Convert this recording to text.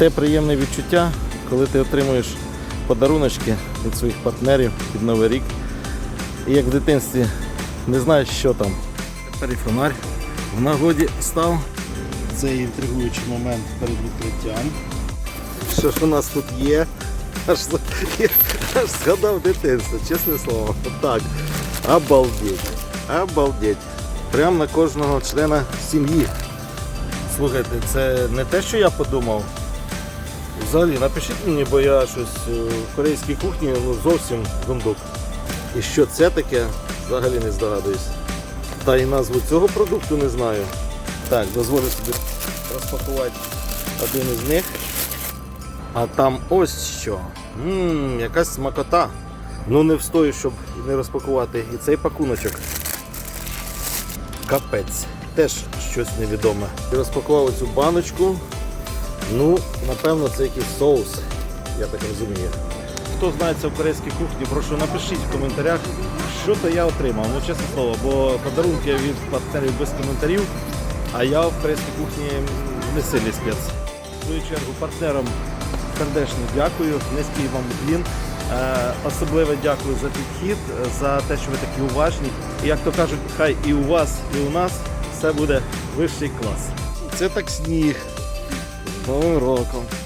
те приємне відчуття, коли ти отримуєш подаруночки від своїх партнерів під Новий рік. І як в дитинстві не знаєш, що там. Тепер і фонарь в нагоді став. Цей інтригуючий момент перед відкриттям. Що ж у нас тут є? Аж, аж згадав дитинство, чесне слово. Так. Обалдеть. Обалдеть. Прямо на кожного члена сім'ї. Слухайте, це не те, що я подумав. Взагалі, напишіть мені, бо я щось е, в корейській кухні ну, зовсім дундук. І що це таке, взагалі не здогадуюсь. Та і назву цього продукту не знаю. Так, дозволю собі розпакувати один із них. А там ось що. Ммм, якась смакота. Ну не встою, щоб не розпакувати і цей пакуночок. Капець. Теж щось невідоме. Я розпакував цю баночку. Ну, напевно, це якийсь соус, я так розумію. Хто знається в корейській кухні, прошу напишіть в коментарях, що то я отримав. Ну, чесне слово, бо подарунки від партнерів без коментарів, а я в корейській кухні не сильний спец. В свою чергу партнерам сердечно дякую, низький вам уклін. Е, особливо дякую за підхід, за те, що ви такі уважні. І як то кажуть, хай і у вас, і у нас все буде вищий клас. Це так сніг. Новим роком.